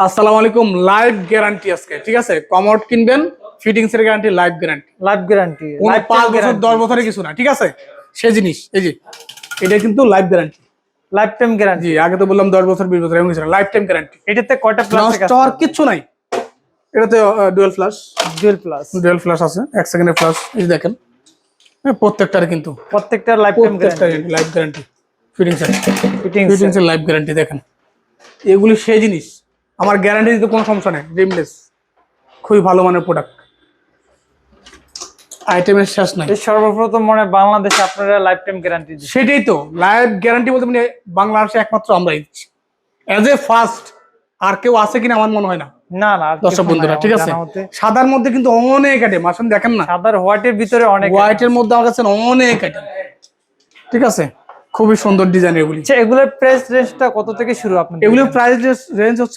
আসসালামু আলাইকুম live guarantee আজকে ঠিক আছে? কমোড কিনবেন ফিটিংস এর guarantee live guarantee life guarantee কোন পাঁচ বছর দশ বছরের কিছু না ঠিক আছে? সে জিনিস এই যে এটা কিন্তু live guarantee lifetime guarantee আগে তো বললাম দশ বছর বিশ বছর এমন কিছু না লাইফ টাইম গ্যারান্টি এটাতে কয়টা প্লাস্টিক নষ্ট হওয়ার কিচ্ছু নাই। এটাতে dual flush dual plus dual flush আছে এক সেকেন্ডের ফ্লাশ এই দেখেন। হ্যাঁ, প্রত্যেকটার কিন্তু। প্রত্যেকটা lifetime guarantee live guarantee fittings এর। ফিটিং ফিটিংস এর লাইভ গ্যারান্টি দেখেন। এগুলি সেই জিনিস। আমার গ্যারান্টি দিতে কোনো সমস্যা নেই রিমলেস খুবই ভালো মানের প্রোডাক্ট আইটেমের শেষ নাই। সর্বপ্রথম মনে বাংলাদেশে আপনারা লাইফ টাইম গ্যারান্টি সেটাই তো। লাইভ গ্যারান্টি বলতে মানে বাংলাদেশে একমাত্র আমরাই দিচ্ছি। অ্যাজ এ ফার্স্ট আর কেউ আছে কিনা আমার মনে হয় না। না না দর্শক বন্ধুরা ঠিক আছে? সাদার মধ্যে কিন্তু অনেক আইটেম আসেন দেখেন না। সাদার হোয়াইটের ভিতরে অনেক হোয়াইটের মধ্যে আমার কাছে অনেক আইটেম ঠিক আছে? খুবই সুন্দর ডিজাইন এগুলি। আচ্ছা এগুলোর প্রাইস রেঞ্জটা কত থেকে শুরু আপনার এগুলির প্রাইস রেঞ্জ হচ্ছে